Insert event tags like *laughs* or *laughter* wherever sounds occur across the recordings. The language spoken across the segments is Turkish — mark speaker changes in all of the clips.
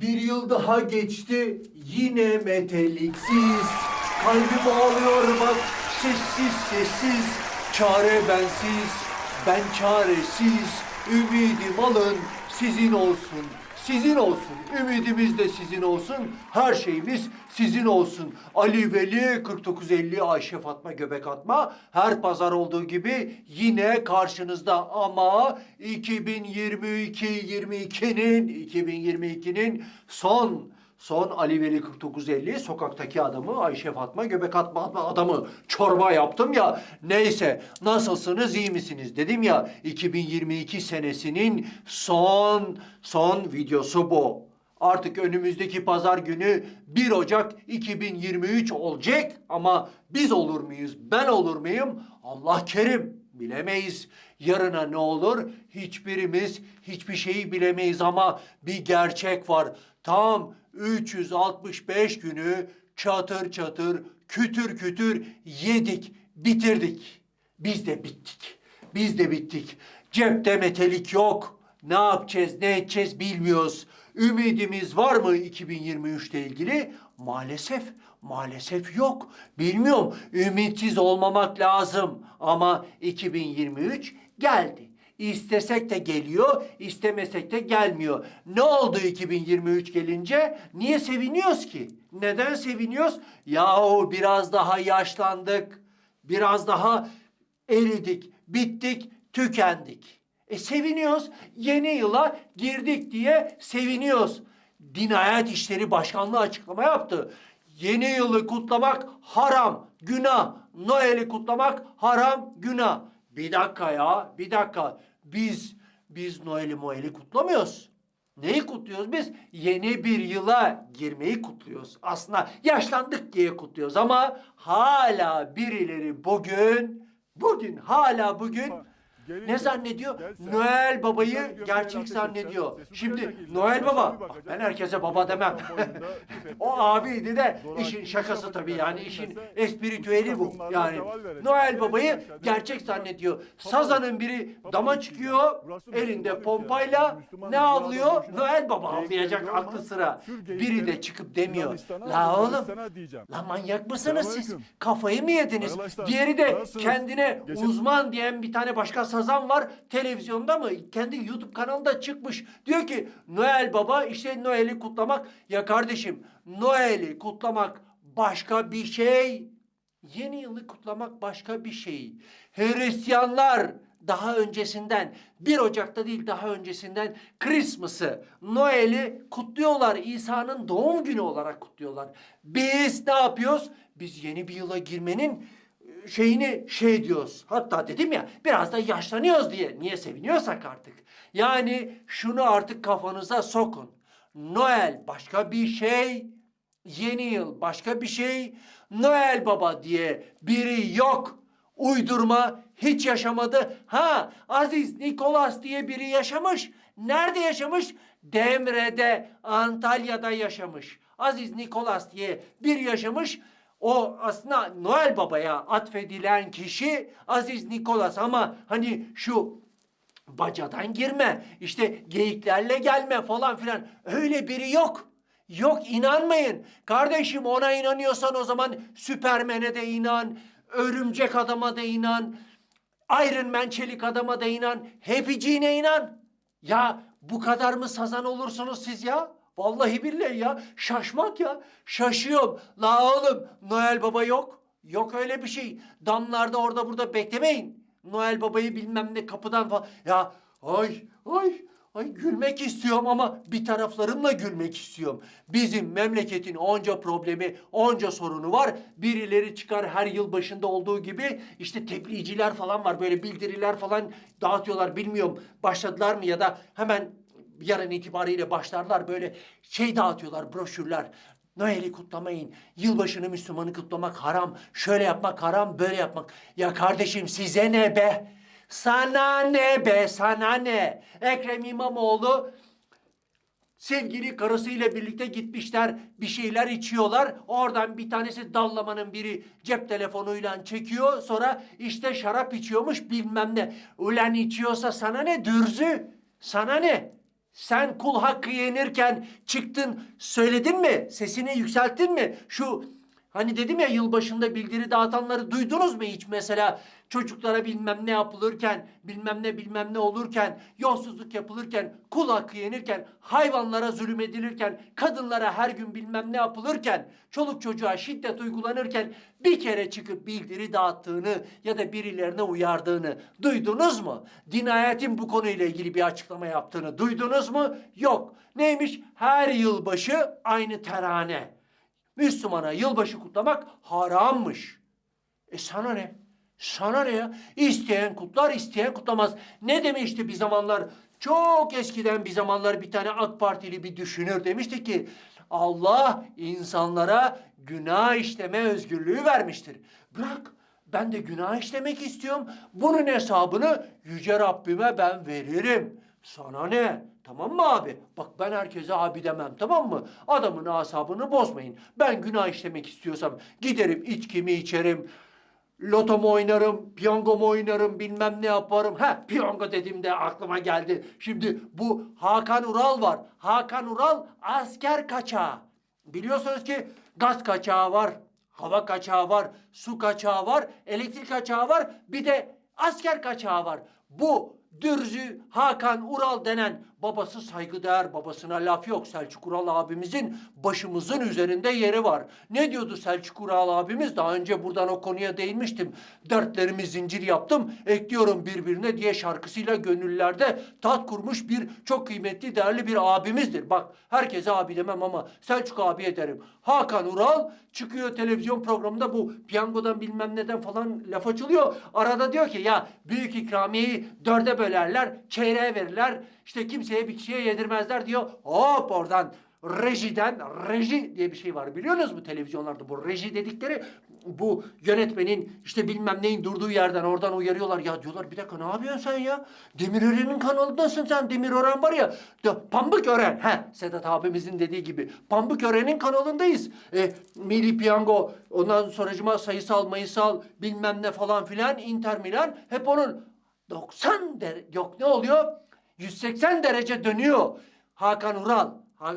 Speaker 1: Bir yıl daha geçti yine meteliksiz. Kalbim ağlıyor bak sessiz sessiz. Çare bensiz, ben çaresiz. Ümidim alın sizin olsun. Sizin olsun. Ümidimiz de sizin olsun. Her şeyimiz sizin olsun. Ali Veli 4950 Ayşe Fatma Göbek Atma her pazar olduğu gibi yine karşınızda ama 2022 22'nin 2022'nin son son Ali Veli 4950 sokaktaki adamı Ayşe Fatma Göbek Atma adamı çorba yaptım ya neyse nasılsınız iyi misiniz dedim ya 2022 senesinin son son videosu bu. Artık önümüzdeki pazar günü 1 Ocak 2023 olacak ama biz olur muyuz, ben olur muyum? Allah kerim bilemeyiz. Yarına ne olur? Hiçbirimiz hiçbir şeyi bilemeyiz ama bir gerçek var. Tam 365 günü çatır çatır, kütür kütür yedik, bitirdik. Biz de bittik. Biz de bittik. Cepte metelik yok. Ne yapacağız, ne edeceğiz bilmiyoruz. Ümidimiz var mı 2023 ile ilgili? Maalesef, maalesef yok. Bilmiyorum, ümitsiz olmamak lazım. Ama 2023 geldi. İstesek de geliyor, istemesek de gelmiyor. Ne oldu 2023 gelince? Niye seviniyoruz ki? Neden seviniyoruz? Yahu biraz daha yaşlandık. Biraz daha eridik, bittik, tükendik. E seviniyoruz. Yeni yıla girdik diye seviniyoruz. Dinayet İşleri Başkanlığı açıklama yaptı. Yeni yılı kutlamak haram, günah. Noel'i kutlamak haram, günah. Bir dakika ya, bir dakika. Biz, biz Noel'i Moel'i kutlamıyoruz. Neyi kutluyoruz biz? Yeni bir yıla girmeyi kutluyoruz. Aslında yaşlandık diye kutluyoruz ama hala birileri bugün, bugün hala bugün
Speaker 2: Gelin
Speaker 1: ne zannediyor?
Speaker 2: gel sen.
Speaker 1: Noel babayı gerçek zannediyor. Şimdi Noel baba, ben herkese baba demem. *laughs* O abiydi de işin şakası tabii
Speaker 2: yani.
Speaker 1: işin espritüeli bu. Yani. Noel babayı gerçek zannediyor. Sazanın biri dama çıkıyor, elinde pompayla ne avlıyor? Noel baba avlayacak aklı sıra. Biri de çıkıp demiyor. La oğlum. La manyak mısınız siz? Kafayı mı yediniz? Diğeri de kendine uzman diyen bir tane başka sazan var. Televizyonda mı? Kendi YouTube kanalında çıkmış. Diyor ki Noel Baba işte Noel'i kutlamak. Ya kardeşim Noel'i kutlamak başka bir şey. Yeni yılı kutlamak başka bir şey. Hristiyanlar daha öncesinden 1 Ocak'ta değil daha öncesinden Christmas'ı, Noel'i kutluyorlar. İsa'nın doğum günü olarak kutluyorlar. Biz ne yapıyoruz? Biz yeni bir yıla girmenin şeyini şey diyoruz. Hatta dedim ya biraz da yaşlanıyoruz diye. Niye seviniyorsak artık. Yani şunu artık kafanıza sokun. Noel başka bir şey. Yeni yıl başka bir şey. Noel Baba diye biri yok. Uydurma hiç yaşamadı. Ha Aziz Nikolas diye biri yaşamış. Nerede yaşamış? Demre'de, Antalya'da yaşamış. Aziz Nikolas diye bir yaşamış. O aslında Noel Baba'ya atfedilen kişi Aziz Nikolas ama hani şu bacadan girme, işte geyiklerle gelme falan filan öyle biri yok. Yok inanmayın. Kardeşim ona inanıyorsan o zaman Süpermen'e de inan, Örümcek Adam'a da inan, Iron Man Çelik Adam'a da inan, Hepiciğine inan. Ya bu kadar mı sazan olursunuz siz ya? Vallahi billahi ya şaşmak ya. Şaşıyorum. La oğlum Noel Baba yok. Yok öyle bir şey. Damlarda orada burada beklemeyin. Noel Baba'yı bilmem ne kapıdan falan. Ya ay ay ay gülmek istiyorum ama bir taraflarımla gülmek istiyorum. Bizim memleketin onca problemi, onca sorunu var. Birileri çıkar her yıl başında olduğu gibi işte tebliğciler falan var. Böyle bildiriler falan dağıtıyorlar. Bilmiyorum başladılar mı ya da hemen yarın itibariyle başlarlar böyle şey dağıtıyorlar broşürler. Noel'i kutlamayın. Yılbaşını Müslümanı kutlamak haram. Şöyle yapmak haram, böyle yapmak. Ya kardeşim size ne be? Sana ne be, sana ne? Ekrem İmamoğlu sevgili karısıyla birlikte gitmişler, bir şeyler içiyorlar. Oradan bir tanesi dallamanın biri cep telefonuyla çekiyor. Sonra işte şarap içiyormuş bilmem ne. Ulan içiyorsa sana ne dürzü? Sana ne? Sen kul hakkı yenirken çıktın söyledin mi? Sesini yükselttin mi? Şu hani dedim ya yılbaşında bildiri dağıtanları duydunuz mu hiç mesela? Çocuklara bilmem ne yapılırken, bilmem ne bilmem ne olurken, yolsuzluk yapılırken, kul hakkı yenirken, hayvanlara zulüm edilirken, kadınlara her gün bilmem ne yapılırken, çoluk çocuğa şiddet uygulanırken bir kere çıkıp bildiri dağıttığını ya da birilerine uyardığını duydunuz mu? Dinayetin bu konuyla ilgili bir açıklama yaptığını duydunuz mu? Yok. Neymiş? Her yılbaşı aynı terane. Müslümana yılbaşı kutlamak harammış. E sana ne? Sana ne ya? İsteyen kutlar, isteyen kutlamaz. Ne demişti bir zamanlar? Çok eskiden bir zamanlar bir tane AK Partili bir düşünür demişti ki Allah insanlara günah işleme özgürlüğü vermiştir. Bırak ben de günah işlemek istiyorum. Bunun hesabını yüce Rabbime ben veririm. Sana ne? Tamam mı abi? Bak ben herkese abi demem tamam mı? Adamın asabını bozmayın. Ben günah işlemek istiyorsam giderim içkimi içerim. Loto mu oynarım, piyango mu oynarım, bilmem ne yaparım. Ha, piyango dediğimde aklıma geldi. Şimdi bu Hakan Ural var. Hakan Ural asker kaçağı. Biliyorsunuz ki gaz kaçağı var, hava kaçağı var, su kaçağı var, elektrik kaçağı var, bir de asker kaçağı var. Bu Dürzü Hakan Ural denen babası saygıdeğer babasına laf yok. Selçuk Ural abimizin başımızın üzerinde yeri var. Ne diyordu Selçuk Ural abimiz? Daha önce buradan o konuya değinmiştim. Dertlerimi zincir yaptım, ekliyorum birbirine diye şarkısıyla gönüllerde tat kurmuş bir çok kıymetli, değerli bir abimizdir. Bak herkese abi demem ama Selçuk abiye derim. Hakan Ural çıkıyor televizyon programında bu piyangodan bilmem neden falan laf açılıyor. Arada diyor ki ya büyük ikramiyeyi dörde bölerler, çeyreğe verirler. İşte kimseye bir kişiye yedirmezler diyor. Hop oradan rejiden, reji diye bir şey var biliyorsunuz mu televizyonlarda bu reji dedikleri bu yönetmenin işte bilmem neyin durduğu yerden oradan uyarıyorlar. Ya diyorlar bir dakika ne yapıyorsun sen ya? Demirören'in kanalındasın sen. Demirören var ya. De, Pambık Ören. He, Sedat abimizin dediği gibi. Pambık Ören'in kanalındayız. E, Milli Piyango, ondan sonracıma sayısal mayısal bilmem ne falan filan. Inter Milan hep onun 90 derece yok ne oluyor? 180 derece dönüyor. Hakan Ural.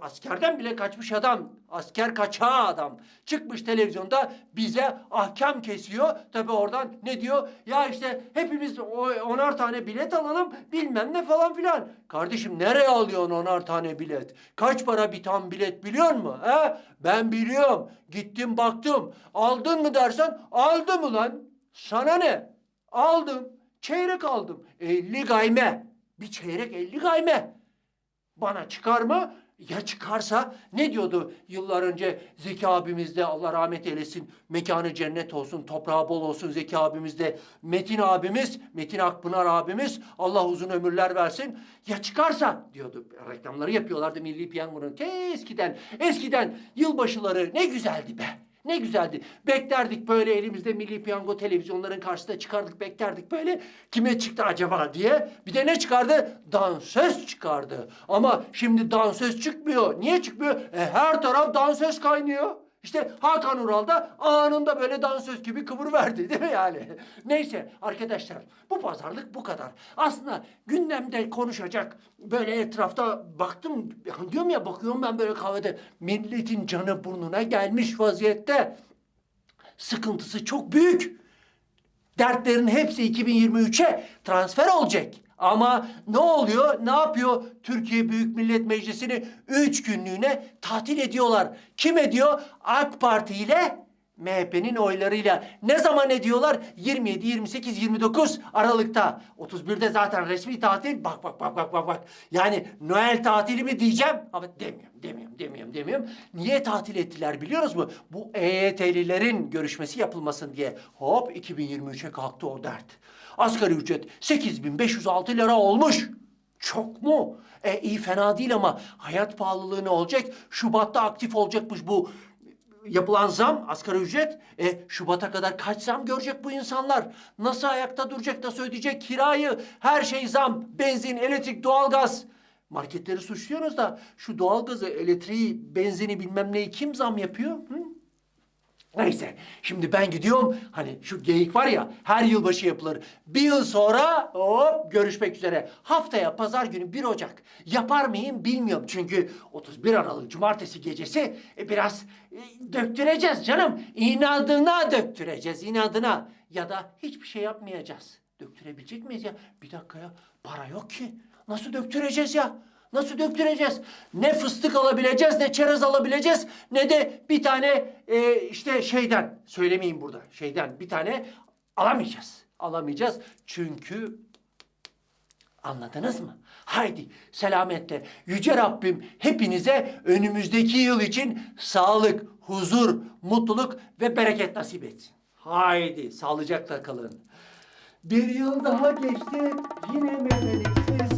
Speaker 1: Askerden bile kaçmış adam. Asker kaçağı adam. Çıkmış televizyonda bize ahkam kesiyor. Tabi oradan ne diyor? Ya işte hepimiz onar tane bilet alalım bilmem ne falan filan. Kardeşim nereye alıyorsun onar tane bilet? Kaç para bir tam bilet biliyor musun? He? Ben biliyorum. Gittim baktım. Aldın mı dersen aldım ulan. Sana ne? Aldım. Çeyrek aldım. 50 gayme. Bir çeyrek 50 gayme. Bana çıkar mı? Ya çıkarsa ne diyordu yıllar önce Zeki abimiz de Allah rahmet eylesin mekanı cennet olsun toprağı bol olsun Zeki abimiz de Metin abimiz Metin Akpınar abimiz Allah uzun ömürler versin ya çıkarsa diyordu reklamları yapıyorlardı Milli Piyango'nun eskiden eskiden yılbaşıları ne güzeldi be. Ne güzeldi. Beklerdik böyle elimizde Milli Piyango televizyonların karşısında çıkardık beklerdik böyle. Kime çıktı acaba diye. Bir de ne çıkardı? Dansöz çıkardı. Ama şimdi dansöz çıkmıyor. Niye çıkmıyor? E, her taraf dansöz kaynıyor. İşte Hakan Ural da anında böyle dansöz gibi kıvırıverdi değil mi yani? Neyse arkadaşlar bu pazarlık bu kadar. Aslında gündemde konuşacak böyle etrafta baktım diyorum ya bakıyorum ben böyle kahvede milletin canı burnuna gelmiş vaziyette. Sıkıntısı çok büyük. Dertlerin hepsi 2023'e transfer olacak. Ama ne oluyor? Ne yapıyor? Türkiye Büyük Millet Meclisi'ni üç günlüğüne tatil ediyorlar. Kim ediyor? AK Parti ile MHP'nin oylarıyla. Ne zaman ediyorlar? 27, 28, 29 Aralık'ta. 31'de zaten resmi tatil. Bak bak bak bak bak bak. Yani Noel tatili mi diyeceğim? Ama demiyorum, demiyorum, demiyorum, demiyorum. Niye tatil ettiler biliyoruz mu? Bu EYT'lilerin görüşmesi yapılmasın diye. Hop 2023'e kalktı o dert. Asgari ücret 8506 lira olmuş. Çok mu? E iyi fena değil ama hayat pahalılığı ne olacak? Şubat'ta aktif olacakmış bu yapılan zam, asgari ücret, e, Şubat'a kadar kaç zam görecek bu insanlar? Nasıl ayakta duracak, nasıl ödeyecek kirayı? Her şey zam, benzin, elektrik, doğalgaz. Marketleri suçluyorsunuz da şu doğalgazı, elektriği, benzini bilmem neyi kim zam yapıyor? Hı? Neyse şimdi ben gidiyorum. Hani şu geyik var ya her yılbaşı yapılır. Bir yıl sonra hop görüşmek üzere. Haftaya pazar günü 1 Ocak. Yapar mıyım bilmiyorum. Çünkü 31 Aralık cumartesi gecesi e, biraz e, döktüreceğiz canım. İnadına döktüreceğiz inadına. Ya da hiçbir şey yapmayacağız. Döktürebilecek miyiz ya? Bir dakika ya para yok ki. Nasıl döktüreceğiz ya? Nasıl döktüreceğiz? Ne fıstık alabileceğiz, ne çerez alabileceğiz, ne de bir tane e, işte şeyden, söylemeyeyim burada, şeyden bir tane alamayacağız. Alamayacağız çünkü anladınız mı? Haydi selametle. Yüce Rabbim hepinize önümüzdeki yıl için sağlık, huzur, mutluluk ve bereket nasip etsin. Haydi sağlıcakla kalın. Bir yıl daha geçti yine memeliksiz.